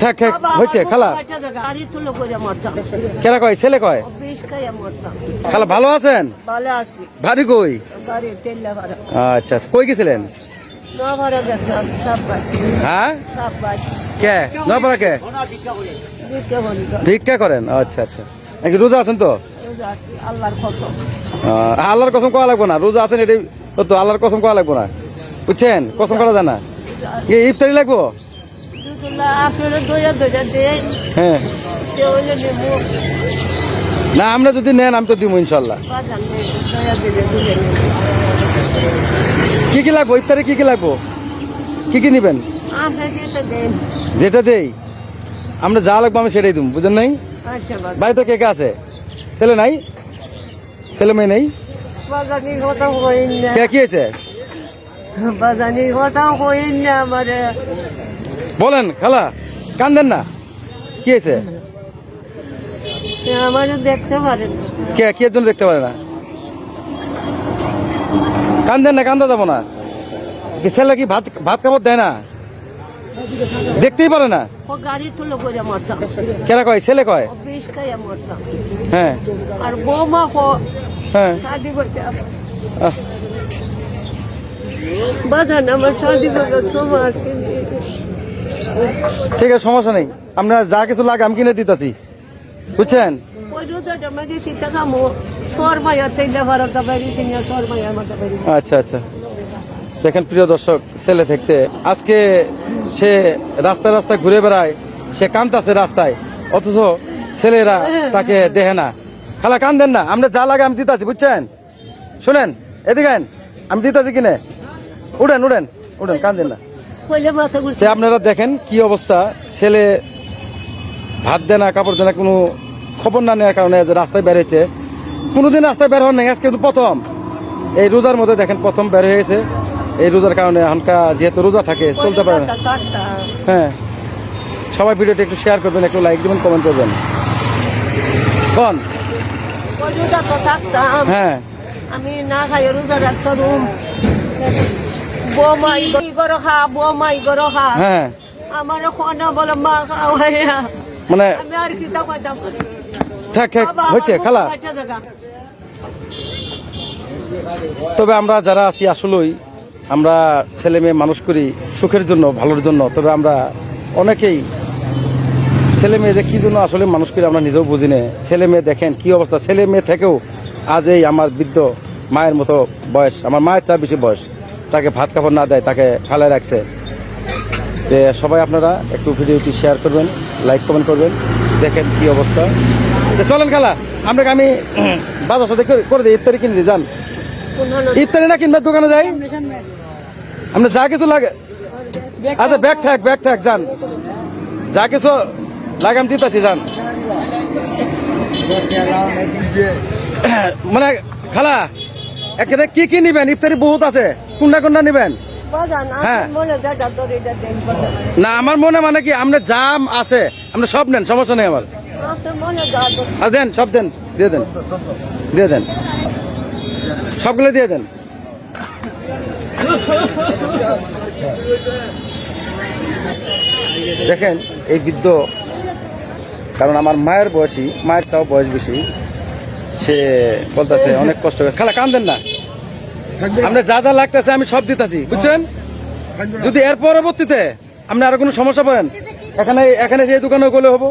থাক থাক হয়েছে খালা। করে কেরা কয় ছেলে কয়? খালা ভালো আছেন? ভারী কই? আচ্ছা আচ্ছা কই গেছিলেন? হ্যাঁ? কে? নপাড়া কে? ভিক্ষা করেন? আচ্ছা আচ্ছা। রোজা আছেন তো? আল্লাহর কসম। করা লাগবো না। রোজা আছেন এটাই তো আল্লাহর কসম করা লাগবো না। বুঝছেন? কসম করা যায় না। কি ইফতারি লাগবো? হ্যাঁ। না আমরা যদি নেন আমি তো দিব ইনশাল্লাহ। কি কি লাগবো? ইফতারে কি কি লাগবো? কি কি নিবেন? যেটা দেই। আমরা যা লাগবো আমি সেটাই দিব বুঝেন নাই? আচ্ছা বাড়িতে কে কে আছে? ছেলে নাই? ছেলে মেয়ে নেই? কে কি হয়েছে? বাজানি কথা কইন না আমারে। বলেন খালা কান্দেন না। কি হয়েছে? আমারে দেখতে পারেন না। কে কি জন্য দেখতে পারে না? কান্দেন না কান্দা যাব না। ছেলে কি ভাত ভাত কাপড় দেয় না? দেখতেই পারে না। ও গাড়ি তুলো করে মরতাম। কেরা কয়? ছেলে কয়? ও খাইয়া মরতাম। হ্যাঁ। আর বৌমা কো হ্যাঁ। শাদি করতে আমার শাদি সময় আছে ঠিক আছে সমস্যা নেই। আপনার যা কিছু লাগে আমি কিনে দিতেছি। বুঝছেন? আচ্ছা আচ্ছা। দেখেন প্রিয় দর্শক ছেলে থাকতে আজকে সে রাস্তায় রাস্তায় ঘুরে বেড়ায় সে কান্দাছে রাস্তায়। অথচ ছেলেরা তাকে দেখে না। খালা কান্দেন না। আমরা যা লাগে আমি দিতাছি বুঝছেন? শুনেন এদিকে আইন, আমি দিতাছি কিনে। উঠেন উঠেন উঠেন কান্দেন না। তে আপনারা দেখেন কি অবস্থা। ছেলে ভাত দেয় না কাপড় দেয় না কোনো খবর না নেওয়ার কারণে রাস্তায় বেরিয়েছে কোনোদিন রাস্তায় বের হন নাই আজকে কিন্তু প্রথম। এই রোজার মধ্যে দেখেন প্রথম বের হয়েছে এই রোজার কারণে এখনকা যেহেতু রোজা থাকে চলতে পারে না। হ্যাঁ। সবাই ভিডিওটা একটু শেয়ার করবেন একটু লাইক দেবেন কমেন্ট করবেন। কোন? হ্যাঁ। আমি না খাই রোজা রাখতাম। খা খা হ্যাঁ। আমার খানা বলে মা খাওয়াইয়া মানে আমি আর কি তা কইতাম থাক থাক হয়েছে খালা। তবে আমরা যারা আছি আসলেই আমরা ছেলে মেয়ে মানুষ করি সুখের জন্য ভালোর জন্য। তবে আমরা অনেকেই ছেলে মেয়ে যে কী জন্য আসলে মানুষ করি আমরা নিজেও বুঝি না। ছেলে মেয়ে দেখেন কি অবস্থা। ছেলে মেয়ে থেকেও আজ এই আমার বৃদ্ধ মায়ের মতো বয়স আমার মায়ের চা বেশি বয়স। তাকে ভাত কাপড় না দেয়, তাকে ফালায় রাখছে। সবাই আপনারা একটু ভিডিওটি শেয়ার করবেন লাইক কমেন্ট করবেন, দেখেন কি অবস্থা। চলেন খেলা আপনাকে আমি বাজার সাথে করে- দিই, ইফতারি কিনে দিই যান। ইফতারি না কিনবে, দোকানে যাই। আপনি যা কিছু লাগে আচ্ছা ব্যাগ থাক ব্যাগ থাক, যান। যা কিছু লাগে আমি দিতেছি, যান। মানে খালা এখানে কি কি নিবেন? ইফতারি বহুত আছে। কোনটা কোনটা নিবেন? হ্যাঁ। না আমার মনে মানে কি আপনার জাম আছে আপনি সব নেন সমস্যা নেই আমার। দেন সব দেন দিয়ে দেন। দিয়ে দেন। সবগুলো দিয়ে দেন। দেখেন এই বৃদ্ধ কারণ আমার মায়ের বয়সী মায়ের চাও বয়স বেশি সে বলতেছে অনেক কষ্ট খালা কান্দেন না। আমরা যা যা লাগতেছে আমি সব দিতেছি বুঝছেন? যদি এর পরবর্তীতে আপনি আরও কোনো সমস্যা পড়েন এখানে এখানে যে দোকানে গেলে হব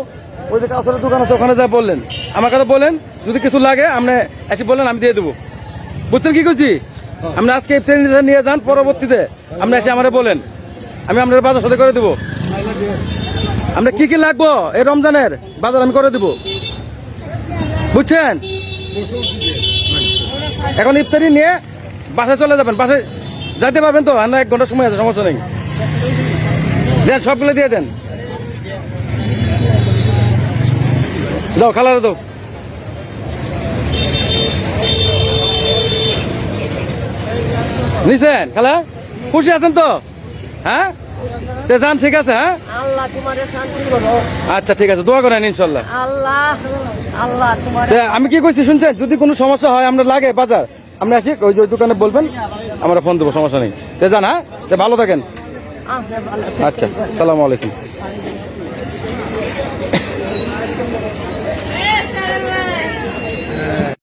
ওই যে কাউসারের দোকান আছে ওখানে যা বললেন। আমার কথা বলেন যদি কিছু লাগে আপনি এসে বললেন আমি দিয়ে দেবো। বুঝছেন কি করছি আপনি আজকে ট্রেন নিয়ে যান পরবর্তীতে আপনি এসে আমারে বলেন। আমি আপনার বাজার সাথে করে দেবো। আমরা কি কি লাগবো এই রমজানের? বাজার আমি করে দেবো। বুঝছেন? এখন ইফতারি নিয়ে বাসায় চলে যাবেন বাসায় যাইতে পারবেন তো? না এক ঘণ্টার সময় আছে সমস্যা নেই। দেন সবগুলো দিয়ে দেন। দাও খালারে দাও। নিছেন খালা? খুশি আছেন তো? হ্যাঁ? তে যান ঠিক আছে হ্যাঁ? আল্লাহ তোমার শান্তি করো। আচ্ছা ঠিক আছে দোয়া করেন ইনশাল্লাহ। আল্লাহ। আমি কি কইছি শুনছেন? যদি কোনো সমস্যা হয় আমরা লাগে বাজার। আমরা আসি ওই যে দোকানে বলবেন আমরা ফোন দেবো সমস্যা নেই। তে যান হ্যাঁ? হ্যাঁ ভালো থাকেন। আচ্ছা সালাম আলাইকুম।